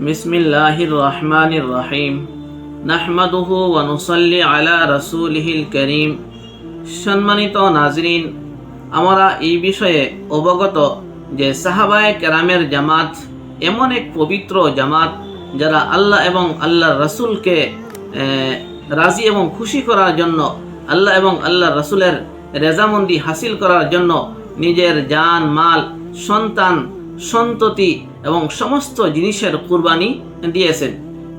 বিসমিল্লাহির রহমানির রহিম নাহমাদুহু ওয়া নুসাল্লি আলা রাসূলিহিল করিম। সম্মানিত নাজরিন, আমরা এই বিষয়ে অবগত যে সাহাবায়ে কেরামের জামাত এমন এক পবিত্র জামাত যারা আল্লাহ এবং আল্লাহ রাসূলকে রাজি এবং খুশি করার জন্য, আল্লাহ এবং আল্লাহ রাসূলের রেজামন্দি হাসিল করার জন্য নিজের জান, মাল, সন্তান সন্ততি এবং সমস্ত জিনিসের কুরবানি দিয়েছেন।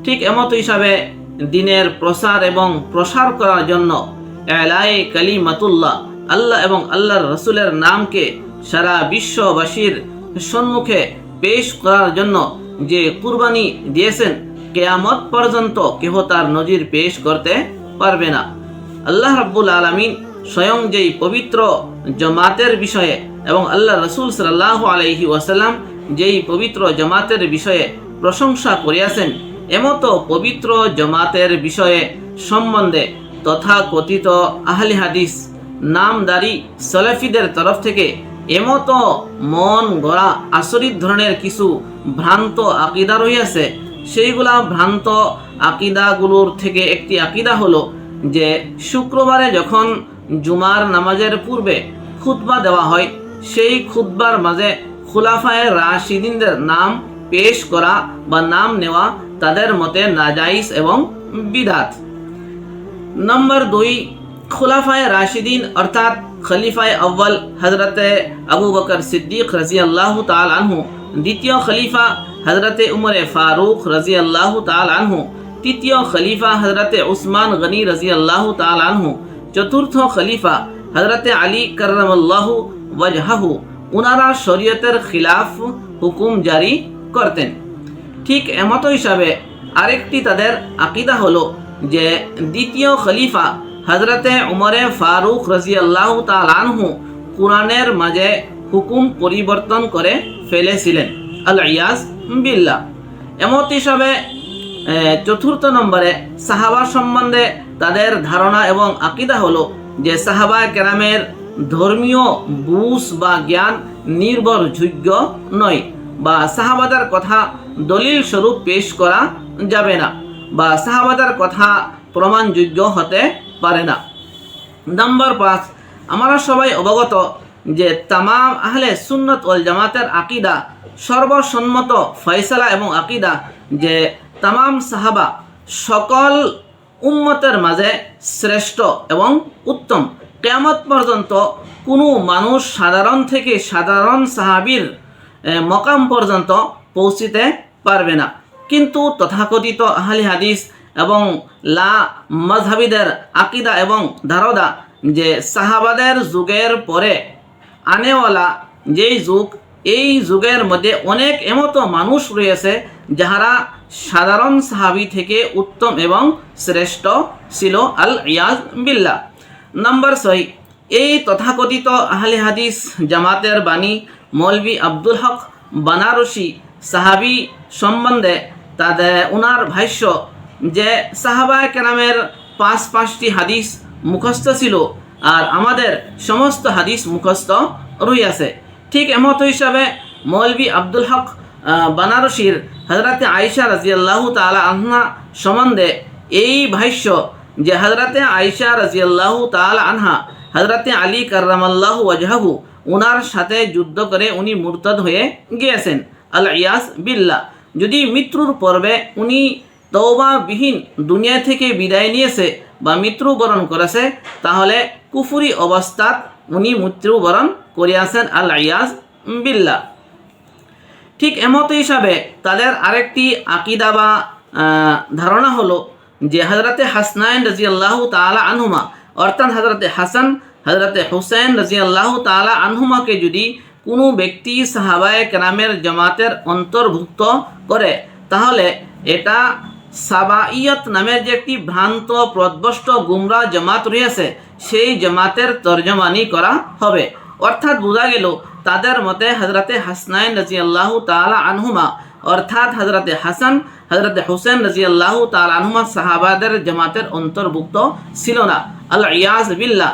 ঠিক এমত হিসাবে দিনের প্রসার এবং প্রসার করার জন্য এলায়ে কালিমাতুল্লাহ, আল্লাহ এবং আল্লাহর রসুলের নামকে সারা বিশ্ববাসীর সম্মুখে পেশ করার জন্য যে কুরবানি দিয়েছেন, কেয়ামত পর্যন্ত কেহ তার নজির পেশ করতে পারবে না। আল্লাহ রাব্বুল আলমিন স্বয়ং যেই পবিত্র জমাতের বিষয়ে এবং আল্লাহ রসুল সাল্লাহ আলাইহি ওয়াসাল্লাম যেই পবিত্র জমাতের বিষয়ে প্রশংসা করিয়াছেন, এমত পবিত্র জমাতের বিষয়ে সম্বন্ধে তথা কথিত আহলি হাদিস, নামদারি সলেফিদের তরফ থেকে এমত মন গড়া আচরিত ধরনের কিছু ভ্রান্ত আকিদা রহিয়াছে। সেইগুলা ভ্রান্ত আকিদাগুলোর থেকে একটি আকিদা হলো যে, শুক্রবারে যখন জুমার নামাজের পূর্বে খুতবা দেওয়া হয়। সেই খুতবার মাঝে খুলাফায়ে রাশিদিনদের নাম পেশ করা বা নাম নেওয়া তাদের মতে নাজাইজ এবং বিদাত। নম্বর দুই, খুলাফায় রাশিদিন অর্থাৎ খলিফায় আব্বাল হজরতে আবু বকর সিদ্দিক রাজি আল্লাহ তাল আনহু, দ্বিতীয় খলিফা হজরতে উমরে ফারুক রাজি আল্লাহ তাল আনহু, তৃতীয় খলিফা হজরতে উসমান গনি রাজি আল্লাহ তাল আনহু চতুর্থ খলিফা হজরতে আলী করমল্লাহু ওয়াজহাহু, উনারা শরীয়তের খিলাফ হুকুম জারি করতেন। ঠিক এমত হিসাবে আরেকটি তাদের আকিদা হলো যে দ্বিতীয় খলিফা হজরতে উমরে ফারুক রাজি আল্লাহ তালানহু কোরআনের মাঝে হুকুম পরিবর্তন করে ফেলেছিলেন। আল ইয়াজ বিল্লা এমত হিসাবে চতুর্থ নম্বরে সাহাবা সম্বন্ধে তাদের ধারণা এবং আকিদা হলো যে সাহাবা কেরামের ধর্মীয় বুঝ বা জ্ঞান নির্ভরযোগ্য নয় বা সাহাবাদার কথা দলিল স্বরূপ পেশ করা যাবে না বা সাহাবাদার কথা প্রমাণযোগ্য হতে পারে না। নম্বর পাঁচ, আমরা সবাই অবগত যে তামাম আহলে সুন্নত ওয়াল জামাতের আকিদা সর্বসম্মত ফয়সালা এবং আকিদা যে তামাম সাহাবা সকল উম্মতের মাঝে শ্রেষ্ঠ এবং উত্তম। কেয়ামত পর্যন্ত কোনো মানুষ সাধারণ থেকে সাধারণ সাহাবির মকাম পর্যন্ত পৌঁছিতে পারবে না। কিন্তু তথাকথিত আহলি হাদিস এবং লা মজহাবিদের আকিদা এবং ধারদা যে সাহাবাদের যুগের পরে আনেওয়ালা যেই যুগ এই যুগের মধ্যে অনেক এমতো মানুষ রয়েছে যাহারা সাধারণ সাহাবি থেকে উত্তম এবং শ্রেষ্ঠ ছিল আল ইয়াজ বিল্লা নম্বর ছয়, এই তথাকথিত আহলে হাদিস জামাতের বাণী মৌলভী আব্দুল হক বানারসি সাহাবি সম্বন্ধে তাদের উনার ভাষ্য যে সাহাবায় কেরামের পাঁচ পাঁচটি হাদিস মুখস্থ ছিল আর আমাদের সমস্ত হাদিস মুখস্থ রইয়াছে। ঠিক এমত হিসাবে মৌলভী আব্দুল হক বানারসির হজরতে আয়সা রাজিয়াল্লাহ তালা আহনা সম্বন্ধে এই ভাষ্য যে হজরতে আয়সা রাজিয়াল্লাহ তালা আনহা হজরতে আলী কার্রামাল্লাহু ওয়াজহাহু উনার সাথে যুদ্ধ করে উনি মুরতাদ হয়ে গিয়েছেন। আল ইয়াস বিল্লা যদি মৃত্যুর পর্বে উনি তৌবাবিহীন দুনিয়া থেকে বিদায় নিয়েছে বা মৃত্যুবরণ করেছে, তাহলে কুফুরি অবস্থাত উনি মৃত্যুবরণ করিয়াছেন আল ইয়াস বিল্লা ঠিক এমত হিসাবে তাদের আরেকটি আকিদা বা ধারণা হলো যে হজরতে হাসনাইন রাজি আল্লাহ তালা আনহুমা, অর্থাৎ হজরতে হাসান হজরতে হুসেন রাজি আল্লাহ তালা আনহুমাকে যদি কোনো ব্যক্তি সাহাবায়ে কেরামের জামাতের অন্তর্ভুক্ত করে, তাহলে এটা সাবাইয়ত নামের যে একটি ভ্রান্ত প্রদ্বষ্ট গুমরা জামাত রয়েছে, সেই জামাতের তর্জমানি করা হবে। অর্থাৎ বোঝা গেল, তাদের মতে হজরতে হাসনাইন রাজি আল্লাহ তালা আনহুমা, অর্থাৎ হজরতে হাসান হজরতে হুসেন রাজি আল্লাহ তালা আনহুমা সাহাবাদের জামাতের অন্তর্ভুক্ত ছিল না। আল্লাহ ইয়াজ বিল্লা